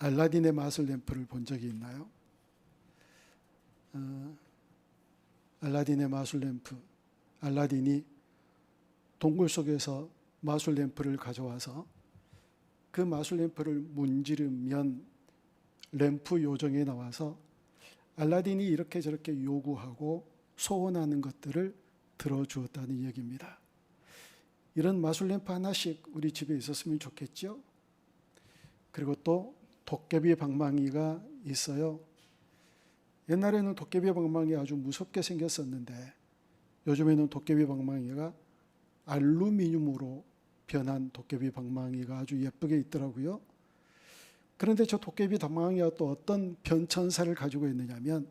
알라딘의 마술 램프를 본 적이 있나요? 어, 알라딘의 마술 램프. 알라딘이 동굴 속에서 마술 램프를 가져와서 그 마술 램프를 문지르면 램프 요정에 나와서 알라딘이 이렇게 저렇게 요구하고 소원하는 것들을 들어주었다는 얘기입니다. 이런 마술 램프 하나씩 우리 집에 있었으면 좋겠죠? 그리고 또 도깨비 방망이가 있어요. 옛날에는 도깨비 방망이 아주 무섭게 생겼었는데 요즘에는 도깨비 방망이가 알루미늄으로 변한 도깨비 방망이가 아주 예쁘게 있더라고요. 그런데 저 도깨비 방망이가 또 어떤 변천사를 가지고 있느냐면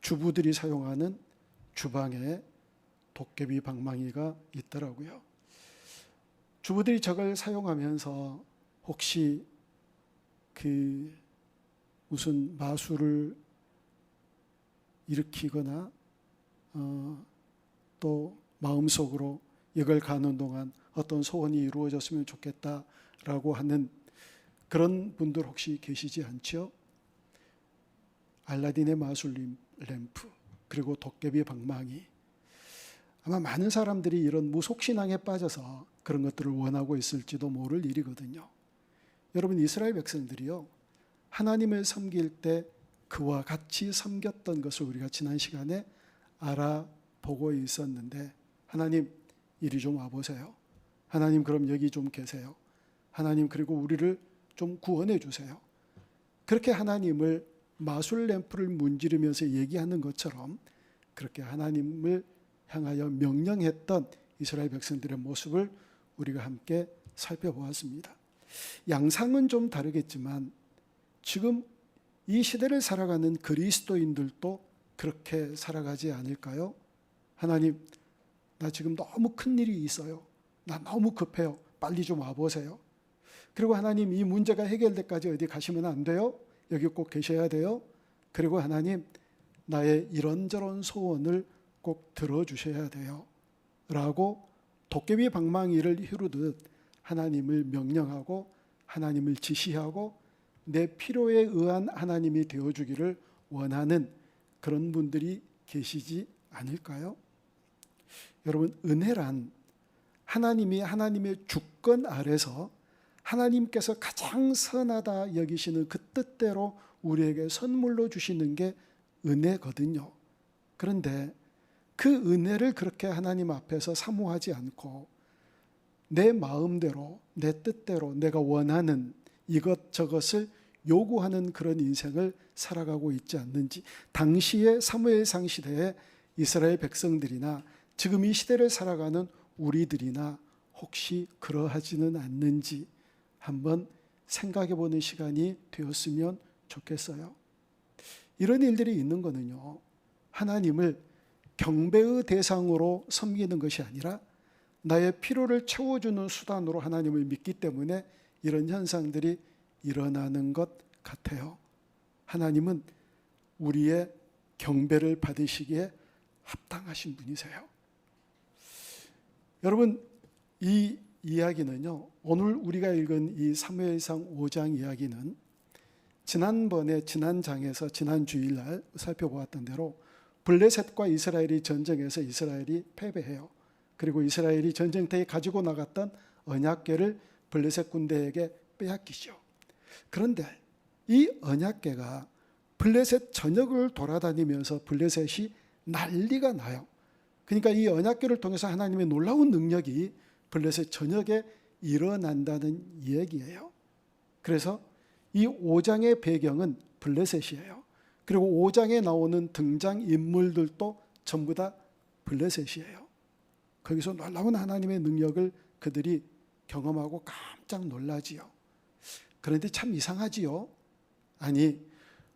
주부들이 사용하는 주방에 도깨비 방망이가 있더라고요. 주부들이 저걸 사용하면서 혹시 그 무슨 마술을 일으키거나 어, 또 마음속으로 이걸 가는 동안 어떤 소원이 이루어졌으면 좋겠다라고 하는 그런 분들 혹시 계시지 않죠? 알라딘의 마술 램프 그리고 도깨비 방망이 아마 많은 사람들이 이런 무속신앙에 빠져서 그런 것들을 원하고 있을지도 모를 일이거든요. 여러분 이스라엘 백성들이요 하나님을 섬길 때 그와 같이 섬겼던 것을 우리가 지난 시간에 알아보고 있었는데 하나님 이리 좀 와보세요. 하나님 그럼 여기 좀 계세요. 하나님 그리고 우리를 좀 구원해 주세요. 그렇게 하나님을 마술 램프를 문지르면서 얘기하는 것처럼 그렇게 하나님을 향하여 명령했던 이스라엘 백성들의 모습을 우리가 함께 살펴보았습니다. 양상은 좀 다르겠지만 지금 이 시대를 살아가는 그리스도인들도 그렇게 살아가지 않을까요? 하나님, 나 지금 너무 큰 일이 있어요. 나 너무 급해요. 빨리 좀 와보세요. 그리고 하나님, 이 문제가 해결될까지 어디 가시면 안 돼요? 여기 꼭 계셔야 돼요. 그리고 하나님, 나의 이런저런 소원을 꼭 들어주셔야 돼요. 라고 도깨비 방망이를 휘두르듯 하나님을 명령하고 하나님을 지시하고 내 필요에 의한 하나님이 되어주기를 원하는 그런 분들이 계시지 않을까요? 여러분, 은혜란 하나님이 하나님의 주권 아래서 하나님께서 가장 선하다 여기시는 그 뜻대로 우리에게 선물로 주시는 게 은혜거든요. 그런데 그 은혜를 그렇게 하나님 앞에서 사모하지 않고 내 마음대로, 내 뜻대로 내가 원하는 이것저것을 요구하는 그런 인생을 살아가고 있지 않는지 당시의 사무엘상 시대의 이스라엘 백성들이나 지금 이 시대를 살아가는 우리들이나 혹시 그러하지는 않는지 한번 생각해 보는 시간이 되었으면 좋겠어요. 이런 일들이 있는 거는요. 하나님을 경배의 대상으로 섬기는 것이 아니라 나의 필요를 채워주는 수단으로 하나님을 믿기 때문에 이런 현상들이 일어나는 것 같아요. 하나님은 우리의 경배를 받으시기에 합당하신 분이세요. 여러분, 이 이야기는요, 오늘 우리가 읽은 이 사무엘상 5장 이야기는 지난번에 지난 장에서 지난 주일날 살펴보았던 대로 블레셋과 이스라엘이 전쟁에서 이스라엘이 패배해요. 그리고 이스라엘이 전쟁터에 가지고 나갔던 언약궤를 블레셋 군대에게 빼앗기죠. 그런데 이 언약궤가 블레셋 전역을 돌아다니면서 블레셋이 난리가 나요. 그러니까 이 언약궤를 통해서 하나님의 놀라운 능력이 블레셋 전역에 일어난다는 얘기예요. 그래서 이 5장의 배경은 블레셋이에요. 그리고 5장에 나오는 등장 인물들도 전부 다 블레셋이에요. 거기서 놀라운 하나님의 능력을 그들이 경험하고 깜짝 놀라지요. 그런데 참 이상하지요. 아니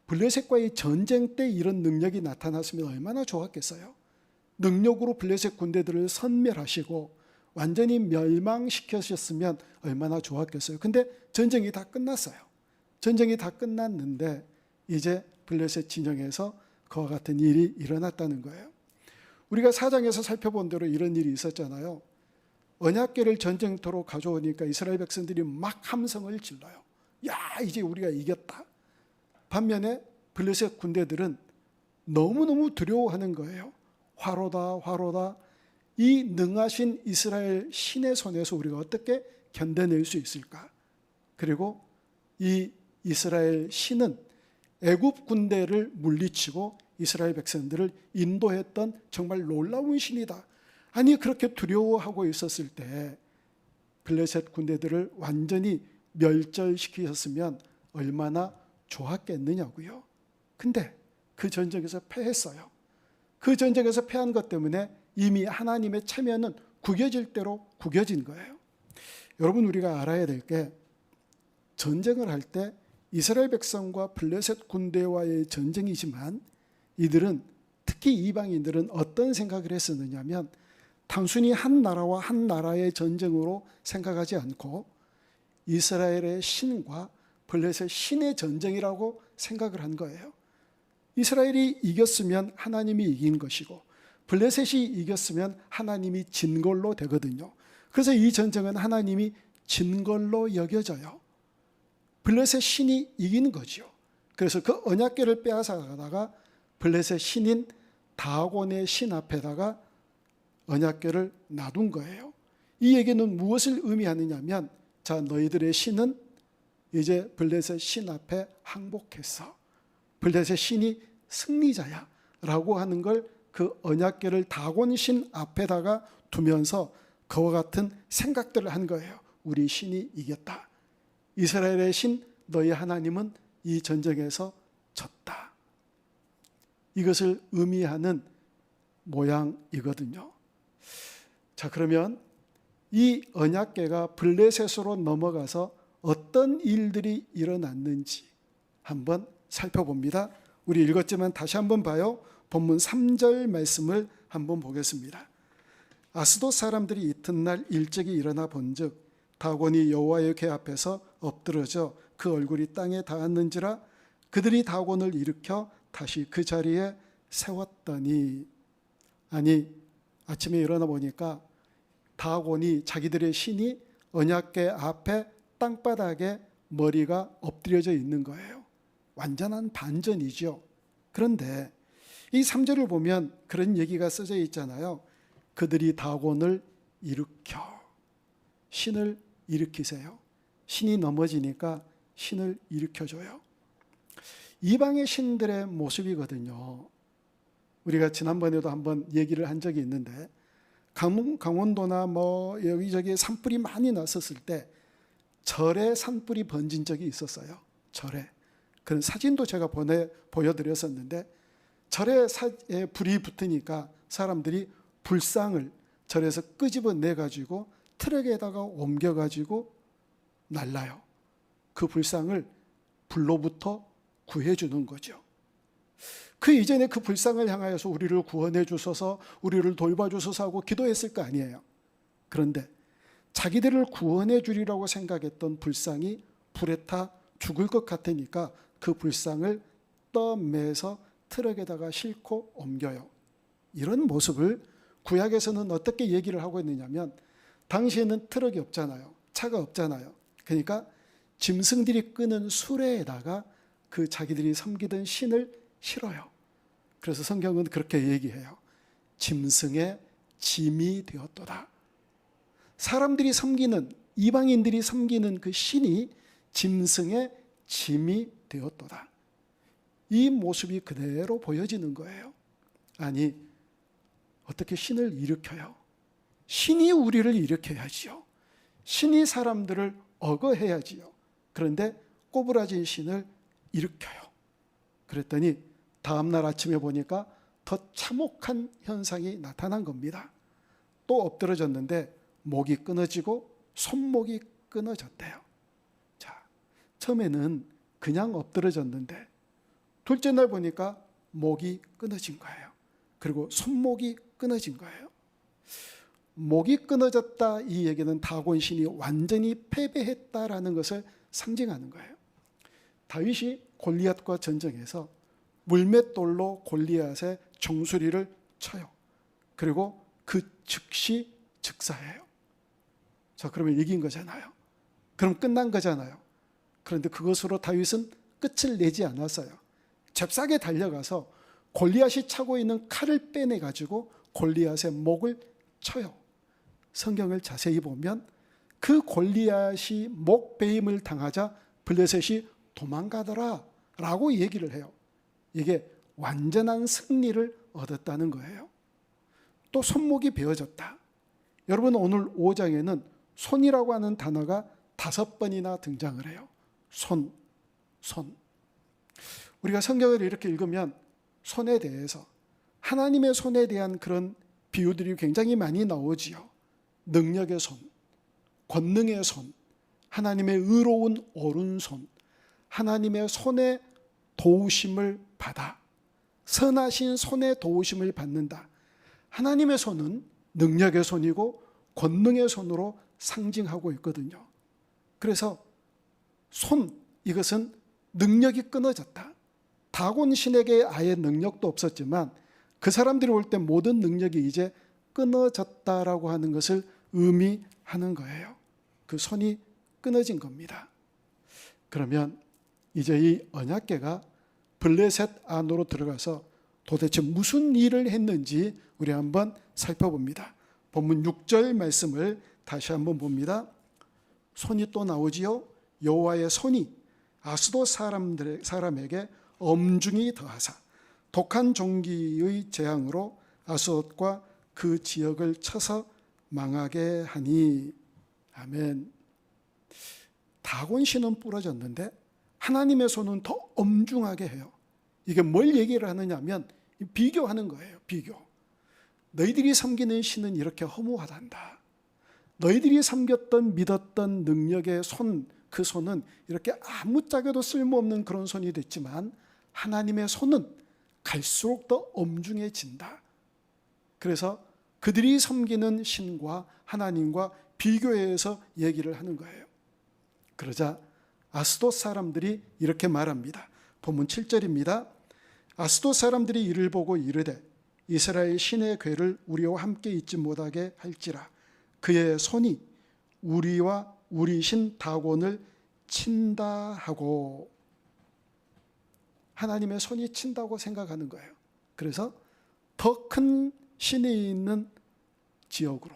블레셋과의 전쟁 때 이런 능력이 나타났으면 얼마나 좋았겠어요. 능력으로 블레셋 군대들을 선멸하시고 완전히 멸망시키셨으면 얼마나 좋았겠어요. 근데 전쟁이 다 끝났어요. 전쟁이 다 끝났는데 이제 블레셋 진영에서 그와 같은 일이 일어났다는 거예요. 우리가 사장에서 살펴본 대로 이런 일이 있었잖아요. 언약궤를 전쟁터로 가져오니까 이스라엘 백성들이 막 함성을 질러요. 야 이제 우리가 이겼다. 반면에 블레셋 군대들은 너무너무 두려워하는 거예요. 화로다 화로다 이 능하신 이스라엘 신의 손에서 우리가 어떻게 견뎌낼 수 있을까? 그리고 이 이스라엘 신은 애굽 군대를 물리치고 이스라엘 백성들을 인도했던 정말 놀라운 신이다. 아니 그렇게 두려워하고 있었을 때 블레셋 군대들을 완전히 멸절시키셨으면 얼마나 좋았겠느냐고요. 근데 그 전쟁에서 패했어요. 그 전쟁에서 패한 것 때문에 이미 하나님의 체면은 구겨질 대로 구겨진 거예요. 여러분 우리가 알아야 될 게 전쟁을 할 때 이스라엘 백성과 블레셋 군대와의 전쟁이지만 이들은 특히 이방인들은 어떤 생각을 했었느냐면 단순히 한 나라와 한 나라의 전쟁으로 생각하지 않고 이스라엘의 신과 블레셋 신의 전쟁이라고 생각을 한 거예요. 이스라엘이 이겼으면 하나님이 이긴 것이고 블레셋이 이겼으면 하나님이 진 걸로 되거든요. 그래서 이 전쟁은 하나님이 진 걸로 여겨져요. 블레셋 신이 이기는 거죠. 그래서 그 언약궤를 빼앗아가다가 블레셋 신인 다곤의 신 앞에다가 언약궤를 놔둔 거예요. 이 얘기는 무엇을 의미하느냐면 자 너희들의 신은 이제 블레셋 신 앞에 항복했어. 블레셋 신이 승리자야라고 하는 걸 그 언약궤를 다곤 신 앞에다가 두면서 그와 같은 생각들을 한 거예요. 우리 신이 이겼다. 이스라엘의 신 너희 하나님은 이 전쟁에서 졌다. 이것을 의미하는 모양이거든요. 자, 그러면 이 언약궤가 블레셋으로 넘어가서 어떤 일들이 일어났는지 한번 살펴봅니다. 우리 읽었지만 다시 한번 봐요. 본문 3절 말씀을 한번 보겠습니다. 아스도 사람들이 이튿날 일찍이 일어나 본즉 다곤이 여호와의 궤 앞에서 엎드러져 그 얼굴이 땅에 닿았는지라 그들이 다곤을 일으켜 다시 그 자리에 세웠더니 아니 아침에 일어나 보니까 다곤이 자기들의 신이 언약궤 앞에 땅바닥에 머리가 엎드려져 있는 거예요. 완전한 반전이죠. 그런데 이 3절을 보면 그런 얘기가 써져 있잖아요. 그들이 다곤을 일으켜 신을 일으키세요. 신이 넘어지니까 신을 일으켜줘요. 이방의 신들의 모습이거든요. 우리가 지난번에도 한번 얘기를 한 적이 있는데 강원 도나 뭐 여기저기 산불이 많이 났었을 때 절에 산불이 번진 적이 있었어요. 절에. 그런 사진도 제가 보내 보여드렸었는데 절에 사, 불이 붙으니까 사람들이 불상을 절에서 끄집어 내 가지고 트럭에다가 옮겨 가지고 날라요. 그 불상을 불로부터 구해 주는 거죠. 그 이전에 그 불상을 향하여서 우리를 구원해 주소서, 우리를 돌봐 주소서 하고 기도했을 거 아니에요. 그런데 자기들을 구원해 주리라고 생각했던 불상이 불에 타 죽을 것 같으니까 그 불상을 떠매서 트럭에다가 싣고 옮겨요. 이런 모습을 구약에서는 어떻게 얘기를 하고 있느냐면 당시에는 트럭이 없잖아요. 차가 없잖아요. 그러니까 짐승들이 끄는 수레에다가 그 자기들이 섬기던 신을 실어요. 그래서 성경은 그렇게 얘기해요. 짐승의 짐이 되었도다. 사람들이 섬기는 이방인들이 섬기는 그 신이 짐승의 짐이 되었도다. 이 모습이 그대로 보여지는 거예요. 아니 어떻게 신을 일으켜요? 신이 우리를 일으켜야지요. 신이 사람들을 억어해야지요. 그런데 꼬부라진 신을 일으켜요. 그랬더니 다음날 아침에 보니까 더 참혹한 현상이 나타난 겁니다. 또 엎드러졌는데 목이 끊어지고 손목이 끊어졌대요. 자, 처음에는 그냥 엎드러졌는데 둘째 날 보니까 목이 끊어진 거예요. 그리고 손목이 끊어진 거예요. 목이 끊어졌다 이 얘기는 다곤 신이 완전히 패배했다라는 것을 상징하는 거예요. 다윗이 골리앗과 전쟁에서 물맷돌로 골리앗의 정수리를 쳐요. 그리고 그 즉시 즉사해요. 자, 그러면 이긴 거잖아요. 그럼 끝난 거잖아요. 그런데 그것으로 다윗은 끝을 내지 않았어요. 잽싸게 달려가서 골리앗이 차고 있는 칼을 빼내 가지고 골리앗의 목을 쳐요. 성경을 자세히 보면 그 골리앗이 목 베임을 당하자 블레셋이 도망가더라 라고 얘기를 해요. 이게 완전한 승리를 얻었다는 거예요. 또 손목이 베어졌다. 여러분 오늘 5장에는 손이라고 하는 단어가 다섯 번이나 등장을 해요. 손, 손. 우리가 성경을 이렇게 읽으면 손에 대해서 하나님의 손에 대한 그런 비유들이 굉장히 많이 나오지요. 능력의 손, 권능의 손, 하나님의 의로운 오른손, 하나님의 손에 도우심을 받아 선하신 손에 도우심을 받는다. 하나님의 손은 능력의 손이고 권능의 손으로 상징하고 있거든요. 그래서 손 이것은 능력이 끊어졌다. 다곤 신에게 아예 능력도 없었지만 그 사람들이 올 때 모든 능력이 이제 끊어졌다라고 하는 것을 의미하는 거예요. 그 손이 끊어진 겁니다. 그러면 이제 이 언약계가 블레셋 안으로 들어가서 도대체 무슨 일을 했는지 우리 한번 살펴봅니다. 본문 6절 말씀을 다시 한번 봅니다. 손이 또 나오지요. 여호와의 손이 아스도 사람들 사람에게 엄중히 더하사 독한 종기의 재앙으로 아스돗과 그 지역을 쳐서 망하게 하니 아멘. 다곤 신은 부러졌는데 하나님의 손은 더 엄중하게 해요. 이게 뭘 얘기를 하느냐면 비교하는 거예요. 비교. 너희들이 섬기는 신은 이렇게 허무하단다. 너희들이 섬겼던 믿었던 능력의 손, 그 손은 이렇게 아무짝에도 쓸모없는 그런 손이 됐지만 하나님의 손은 갈수록 더 엄중해진다. 그래서 그들이 섬기는 신과 하나님과 비교해서 얘기를 하는 거예요. 그러자 아스돗 사람들이 이렇게 말합니다. 본문 7절입니다. 아스돗 사람들이 이를 보고 이르되 이스라엘 신의 괴를 우리와 함께 있지 못하게 할지라 그의 손이 우리와 우리 신 다곤을 친다 하고 하나님의 손이 친다고 생각하는 거예요. 그래서 더 큰 신이 있는 지역으로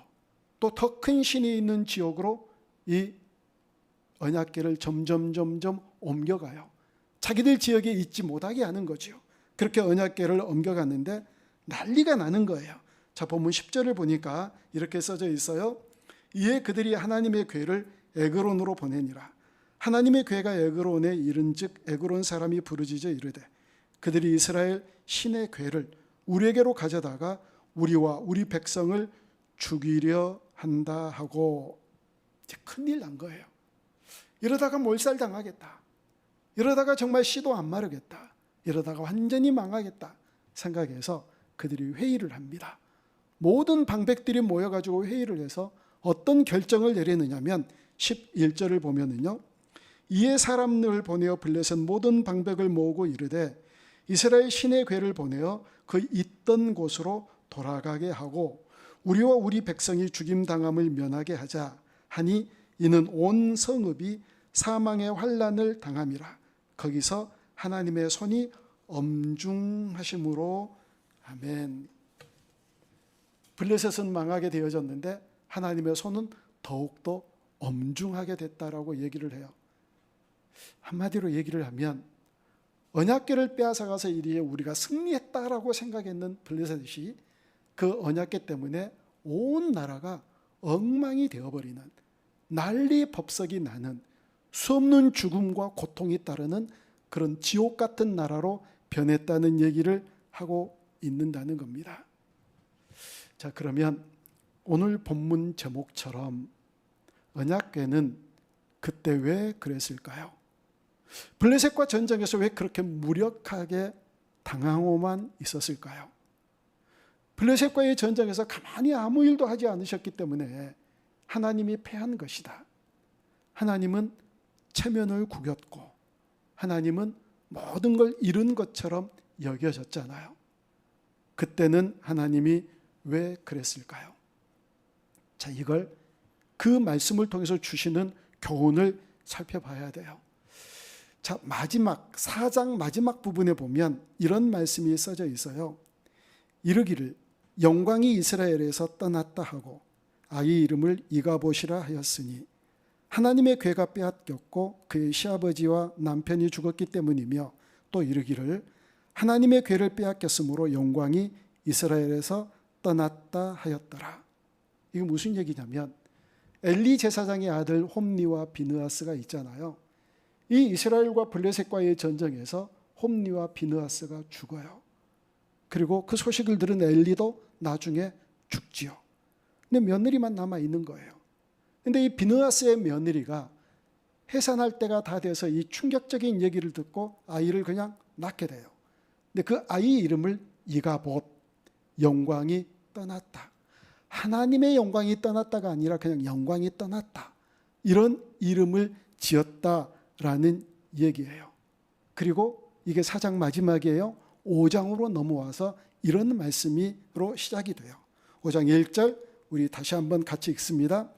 또 더 큰 신이 있는 지역으로 이 언약계를 점점 점점 옮겨가요. 자기들 지역에 있지 못하게 하는 거죠. 그렇게 언약계를 옮겨갔는데 난리가 나는 거예요. 자, 본문 10절을 보니까 이렇게 써져 있어요. 이에 그들이 하나님의 괴를 에그론으로 보내니라. 하나님의 괴가 에그론에 이른즉 에그론 사람이 부르짖어 이르되 그들이 이스라엘 신의 괴를 우리에게로 가져다가 우리와 우리 백성을 죽이려 한다 하고 큰일 난 거예요. 이러다가 몰살당하겠다. 이러다가 정말 씨도 안 마르겠다. 이러다가 완전히 망하겠다. 생각해서 그들이 회의를 합니다. 모든 방백들이 모여가지고 회의를 해서 어떤 결정을 내리느냐면 11절을 보면은요. 이에 사람을 보내어 블레셋 모든 방백을 모으고 이르되 이스라엘 신의 괴를 보내어 그 있던 곳으로 돌아가게 하고 우리와 우리 백성이 죽임 당함을 면하게 하자 하니 이는 온 성읍이 사망의 환란을 당함이라 거기서 하나님의 손이 엄중하심으로 아멘. 블레셋은 망하게 되어졌는데 하나님의 손은 더욱더 엄중하게 됐다라고 얘기를 해요. 한마디로 얘기를 하면 언약궤를 빼앗아가서 이리에 우리가 승리했다라고 생각했는 블레셋이 그 언약궤 때문에 온 나라가 엉망이 되어버리는 난리 법석이 나는 수 없는 죽음과 고통이 따르는 그런 지옥 같은 나라로 변했다는 얘기를 하고 있는다는 겁니다. 자, 그러면 오늘 본문 제목처럼 언약궤는 그때 왜 그랬을까요? 블레셋과 전쟁에서 왜 그렇게 무력하게 당하고만 있었을까요? 블레셋과의 전쟁에서 가만히 아무 일도 하지 않으셨기 때문에 하나님이 패한 것이다. 하나님은 체면을 구겼고 하나님은 모든 걸 잃은 것처럼 여겨졌잖아요. 그때는 하나님이 왜 그랬을까요? 자, 이걸 그 말씀을 통해서 주시는 교훈을 살펴봐야 돼요. 자, 마지막 사장 마지막 부분에 보면 이런 말씀이 써져 있어요. 이르기를 영광이 이스라엘에서 떠났다 하고 아이 이름을 이가보시라 하였으니 하나님의 괴가 빼앗겼고 그의 시아버지와 남편이 죽었기 때문이며 또 이르기를 하나님의 괴를 빼앗겼으므로 영광이 이스라엘에서 떠났다 하였더라. 이게 무슨 얘기냐면 엘리 제사장의 아들 홈니와 비느하스가 있잖아요. 이 이스라엘과 블레셋과의 전쟁에서 홈니와 비느하스가 죽어요. 그리고 그 소식을 들은 엘리도 나중에 죽지요. 근데 며느리만 남아 있는 거예요. 근데 이 비느하스의 며느리가 해산할 때가 다 돼서 이 충격적인 얘기를 듣고 아이를 그냥 낳게 돼요. 근데 그 아이 이름을 이가봇 영광이 떠났다. 하나님의 영광이 떠났다가 아니라 그냥 영광이 떠났다. 이런 이름을 지었다라는 얘기예요. 그리고 이게 사장 마지막이에요. 5장으로 넘어와서 이런 말씀으로 시작이 돼요. 5장 1절 우리 다시 한번 같이 읽습니다.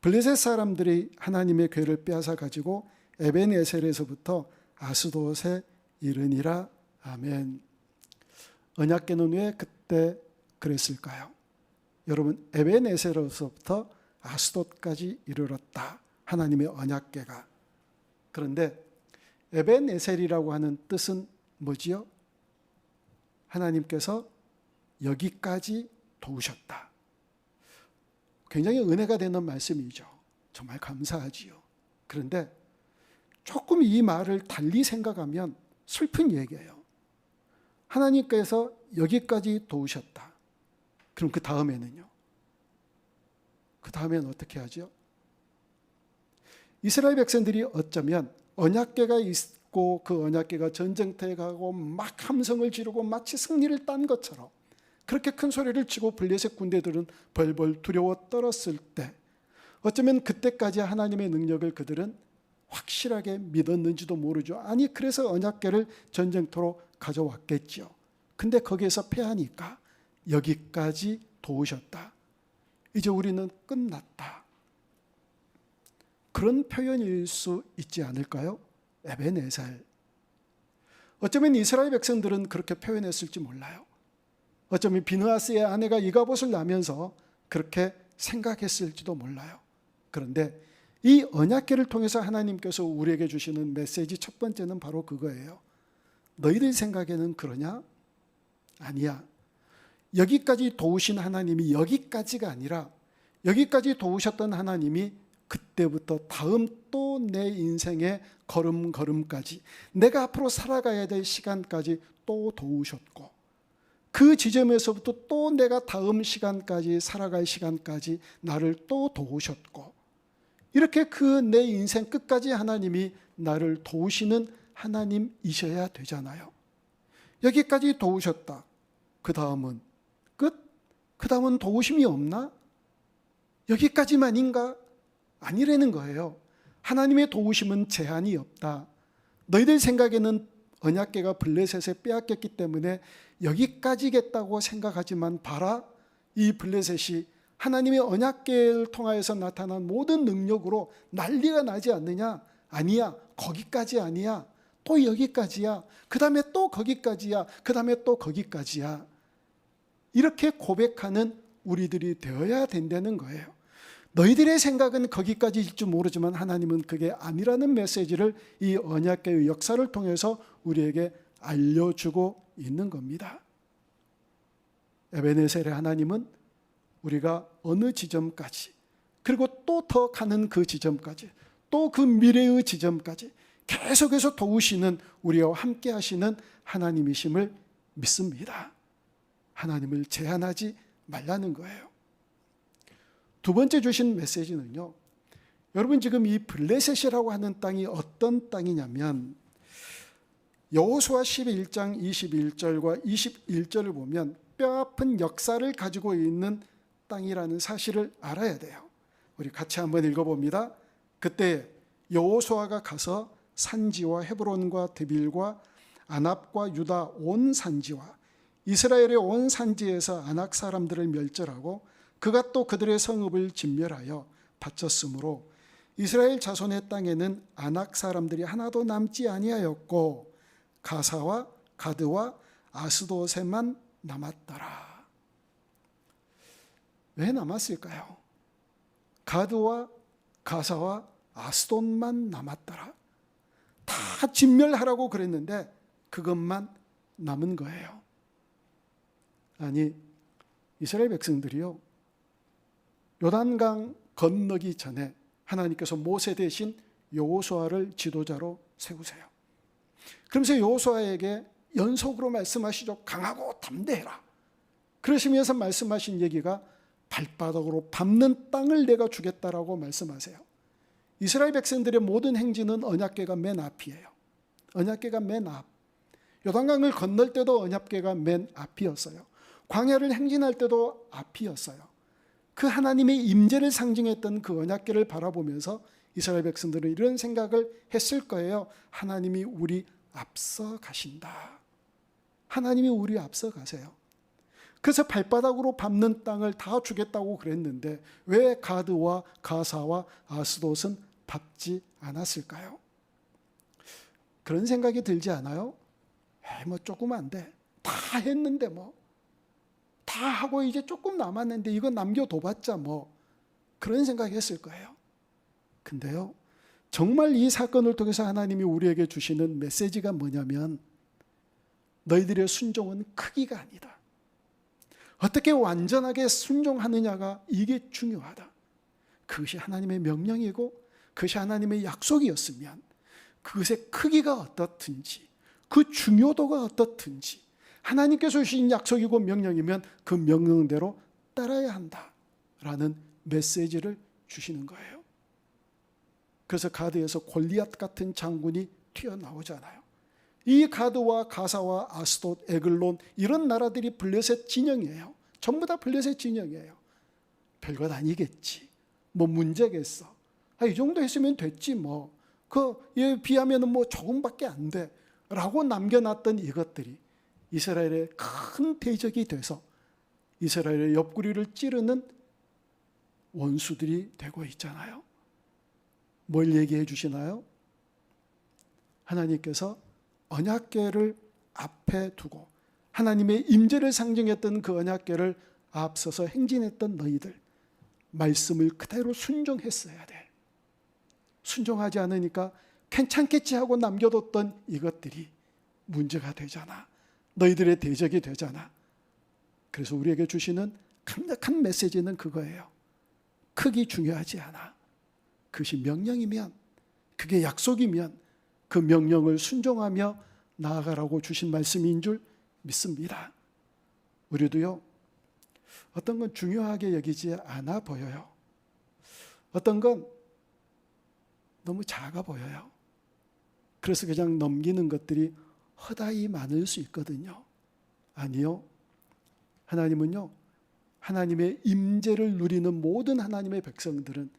블레셋 사람들이 하나님의 괴를 빼앗아 가지고 에벤에셀에서부터 아스돗에 이르니라 아멘. 언약궤는 왜 그때 그랬을까요? 여러분 에벤에셀에서부터 아스돗까지 이르렀다. 하나님의 언약궤가. 그런데 에벤에셀이라고 하는 뜻은 뭐지요? 하나님께서 여기까지 도우셨다. 굉장히 은혜가 되는 말씀이죠. 정말 감사하지요. 그런데 조금 이 말을 달리 생각하면 슬픈 얘기예요. 하나님께서 여기까지 도우셨다. 그럼 그 다음에는요? 그 다음에는 어떻게 하죠? 이스라엘 백성들이 어쩌면 언약궤가 있고 그 언약궤가 전쟁터에 가고 막 함성을 지르고 마치 승리를 딴 것처럼 그렇게 큰 소리를 치고 블레셋 군대들은 벌벌 두려워 떨었을 때 어쩌면 그때까지 하나님의 능력을 그들은 확실하게 믿었는지도 모르죠. 아니 그래서 언약궤를 전쟁터로 가져왔겠죠. 근데 거기에서 패하니까 여기까지 도우셨다. 이제 우리는 끝났다. 그런 표현일 수 있지 않을까요? 에베네살. 어쩌면 이스라엘 백성들은 그렇게 표현했을지 몰라요. 어쩌면 비느하스의 아내가 이가봇을 낳으면서 그렇게 생각했을지도 몰라요. 그런데 이 언약궤를 통해서 하나님께서 우리에게 주시는 메시지 첫 번째는 바로 그거예요. 너희들 생각에는 그러냐? 아니야. 여기까지 도우신 하나님이 여기까지가 아니라 여기까지 도우셨던 하나님이 그때부터 다음 또 내 인생의 걸음걸음까지 내가 앞으로 살아가야 될 시간까지 또 도우셨고 그 지점에서부터 또 내가 다음 시간까지 살아갈 시간까지 나를 또 도우셨고 이렇게 그 내 인생 끝까지 하나님이 나를 도우시는 하나님이셔야 되잖아요. 여기까지 도우셨다. 그 다음은 끝? 그 다음은 도우심이 없나? 여기까지만인가? 아니라는 거예요. 하나님의 도우심은 제한이 없다. 너희들 생각에는 언약계가 블레셋에 빼앗겼기 때문에 여기까지겠다고 생각하지만 봐라 이 블레셋이 하나님의 언약계를 통하여서 나타난 모든 능력으로 난리가 나지 않느냐? 아니야. 거기까지 아니야. 또 여기까지야. 그 다음에 또 거기까지야. 그 다음에 또 거기까지야. 이렇게 고백하는 우리들이 되어야 된다는 거예요. 너희들의 생각은 거기까지일 줄 모르지만 하나님은 그게 아니라는 메시지를 이 언약계의 역사를 통해서 우리에게 알려주고 있는 겁니다. 에베네셀의 하나님은 우리가 어느 지점까지 그리고 또 더 가는 그 지점까지 또 그 미래의 지점까지 계속해서 도우시는 우리와 함께 하시는 하나님이심을 믿습니다. 하나님을 제한하지 말라는 거예요. 두 번째 주신 메시지는요. 여러분 지금 이 블레셋이라고 하는 땅이 어떤 땅이냐면 여호수아 11장 21절과 21절을 보면 뼈아픈 역사를 가지고 있는 땅이라는 사실을 알아야 돼요. 우리 같이 한번 읽어봅니다. 그때 여호수아가 가서 산지와 헤브론과 드빌과 아납과 유다 온 산지와 이스라엘의 온 산지에서 아낙 사람들을 멸절하고 그가 또 그들의 성읍을 진멸하여 바쳤으므로 이스라엘 자손의 땅에는 아낙 사람들이 하나도 남지 아니하였고 가사와 가드와 아스도세만 남았더라. 왜 남았을까요? 가드와 가사와 아스돈만 남았더라. 다 진멸하라고 그랬는데 그것만 남은 거예요. 아니 이스라엘 백성들이요. 요단강 건너기 전에 하나님께서 모세 대신 여호수아를 지도자로 세우세요. 그러면서 여호수아에게 연속으로 말씀하시죠. 강하고 담대해라. 그러시면서 말씀하신 얘기가 발바닥으로 밟는 땅을 내가 주겠다라고 말씀하세요. 이스라엘 백성들의 모든 행진은 언약궤가 맨 앞이에요. 언약궤가 맨 앞. 요단강을 건널 때도 언약궤가 맨 앞이었어요. 광야를 행진할 때도 앞이었어요. 그 하나님의 임재를 상징했던 그 언약궤를 바라보면서 이스라엘 백성들은 이런 생각을 했을 거예요. 하나님이 우리 앞서 가신다. 하나님이 우리 앞서 가세요. 그래서 발바닥으로 밟는 땅을 다 주겠다고 그랬는데 왜 가드와 가사와 아스돗은 밟지 않았을까요? 그런 생각이 들지 않아요? 에이, 뭐 조금 안 돼. 다 했는데 뭐. 다 하고 이제 조금 남았는데 이거 남겨둬봤자 뭐. 그런 생각이 했을 거예요. 근데요. 정말 이 사건을 통해서 하나님이 우리에게 주시는 메시지가 뭐냐면 너희들의 순종은 크기가 아니다. 어떻게 완전하게 순종하느냐가 이게 중요하다. 그것이 하나님의 명령이고 그것이 하나님의 약속이었으면 그것의 크기가 어떻든지 그 중요도가 어떻든지 하나님께서 주신 약속이고 명령이면 그 명령대로 따라야 한다라는 메시지를 주시는 거예요. 그래서 가드에서 골리앗 같은 장군이 튀어나오잖아요. 이 가드와 가사와 아스돗, 에글론 이런 나라들이 블레셋 진영이에요. 전부 다 블레셋 진영이에요. 별것 아니겠지. 뭐 문제겠어. 아, 이 정도 했으면 됐지 뭐. 그에 비하면은 뭐 조금밖에 안 돼. 라고 남겨놨던 이것들이 이스라엘의 큰 대적이 돼서 이스라엘의 옆구리를 찌르는 원수들이 되고 있잖아요. 뭘 얘기해 주시나요? 하나님께서 언약궤를 앞에 두고 하나님의 임재를 상징했던 그 언약궤를 앞서서 행진했던 너희들 말씀을 그대로 순종했어야 돼. 순종하지 않으니까 괜찮겠지 하고 남겨뒀던 이것들이 문제가 되잖아. 너희들의 대적이 되잖아. 그래서 우리에게 주시는 강력한 메시지는 그거예요. 크기 중요하지 않아. 그것이 명령이면, 그게 약속이면 그 명령을 순종하며 나아가라고 주신 말씀인 줄 믿습니다. 우리도요, 어떤 건 중요하게 여기지 않아 보여요. 어떤 건 너무 작아 보여요. 그래서 그냥 넘기는 것들이 허다히 많을 수 있거든요. 아니요. 하나님은요. 하나님의 임재를 누리는 모든 하나님의 백성들은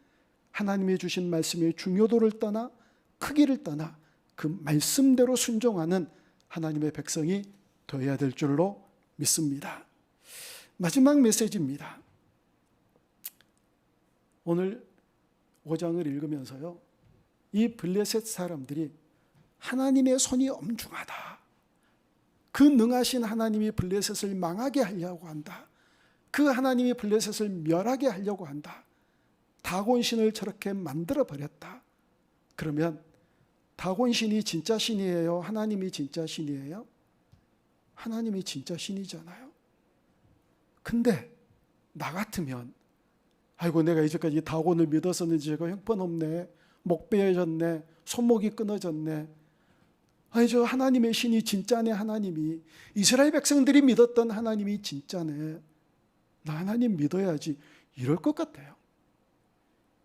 하나님의 주신 말씀의 중요도를 떠나 크기를 떠나 그 말씀대로 순종하는 하나님의 백성이 되어야 될 줄로 믿습니다. 마지막 메시지입니다. 오늘 5장을 읽으면서요. 이 블레셋 사람들이 하나님의 손이 엄중하다. 그 능하신 하나님이 블레셋을 망하게 하려고 한다. 그 하나님이 블레셋을 멸하게 하려고 한다. 다곤신을 저렇게 만들어 버렸다. 그러면 다곤신이 진짜 신이에요? 하나님이 진짜 신이에요? 하나님이 진짜 신이잖아요. 근데 나 같으면 아이고 내가 이제까지 다곤을 믿었었는지 제가 형편없네. 목 베어졌네. 손목이 끊어졌네. 아니 저 하나님의 신이 진짜네 하나님이 이스라엘 백성들이 믿었던 하나님이 진짜네. 나 하나님 믿어야지 이럴 것 같아요.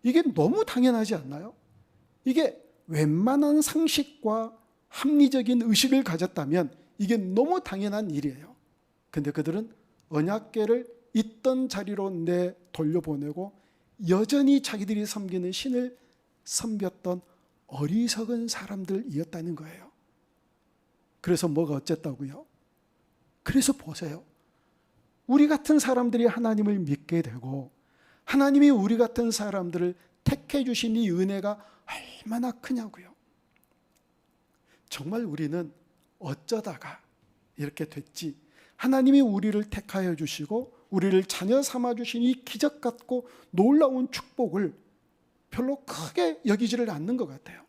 이게 너무 당연하지 않나요? 이게 웬만한 상식과 합리적인 의식을 가졌다면 이게 너무 당연한 일이에요. 근데 그들은 언약계를 있던 자리로 내 돌려보내고 여전히 자기들이 섬기는 신을 섬겼던 어리석은 사람들이었다는 거예요. 그래서 뭐가 어쨌다고요? 그래서 보세요. 우리 같은 사람들이 하나님을 믿게 되고 하나님이 우리 같은 사람들을 택해 주신 이 은혜가 얼마나 크냐고요. 정말 우리는 어쩌다가 이렇게 됐지. 하나님이 우리를 택하여 주시고 우리를 자녀 삼아 주신 이 기적 같고 놀라운 축복을 별로 크게 여기지를 않는 것 같아요.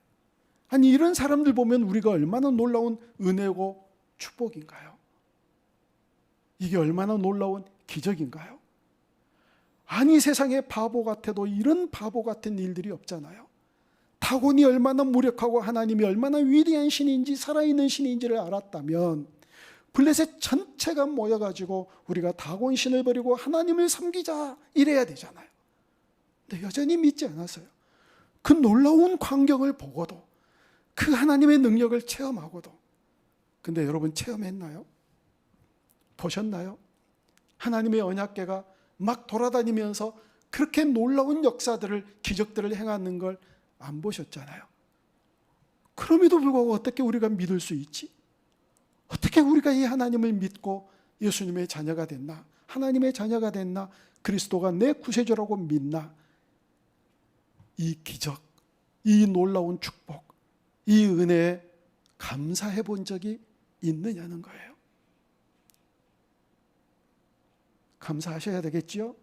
아니 이런 사람들 보면 우리가 얼마나 놀라운 은혜고 축복인가요? 이게 얼마나 놀라운 기적인가요? 아니 세상에 바보 같아도 이런 바보 같은 일들이 없잖아요. 다곤이 얼마나 무력하고 하나님이 얼마나 위대한 신인지 살아있는 신인지를 알았다면 블레셋 전체가 모여가지고 우리가 다곤 신을 버리고 하나님을 섬기자 이래야 되잖아요. 근데 여전히 믿지 않았어요. 그 놀라운 광경을 보고도 그 하나님의 능력을 체험하고도 근데 여러분 체험했나요? 보셨나요? 하나님의 언약계가 막 돌아다니면서 그렇게 놀라운 역사들을 기적들을 행하는 걸 안 보셨잖아요. 그럼에도 불구하고 어떻게 우리가 믿을 수 있지? 어떻게 우리가 이 하나님을 믿고 예수님의 자녀가 됐나? 하나님의 자녀가 됐나? 그리스도가 내 구세주라고 믿나? 이 기적, 이 놀라운 축복, 이 은혜에 감사해 본 적이 있느냐는 거예요. 감사하셔야 되겠지요?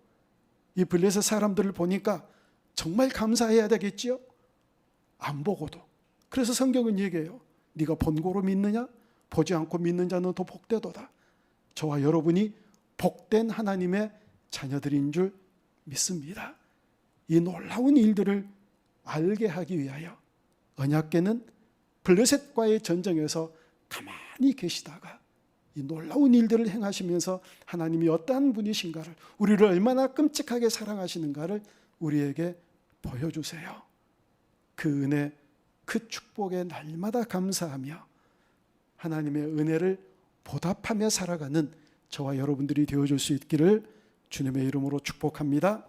이 블레셋 사람들을 보니까 정말 감사해야 되겠지요? 안 보고도. 그래서 성경은 얘기해요. 네가 본고로 믿느냐? 보지 않고 믿는 자는 더 복되도다. 저와 여러분이 복된 하나님의 자녀들인 줄 믿습니다. 이 놀라운 일들을 알게 하기 위하여 언약계는 블레셋과의 전쟁에서 가만히 계시다가 이 놀라운 일들을 행하시면서 하나님이 어떠한 분이신가를 우리를 얼마나 끔찍하게 사랑하시는가를 우리에게 보여주세요. 그 은혜, 그 축복에 날마다 감사하며 하나님의 은혜를 보답하며 살아가는 저와 여러분들이 되어줄 수 있기를 주님의 이름으로 축복합니다.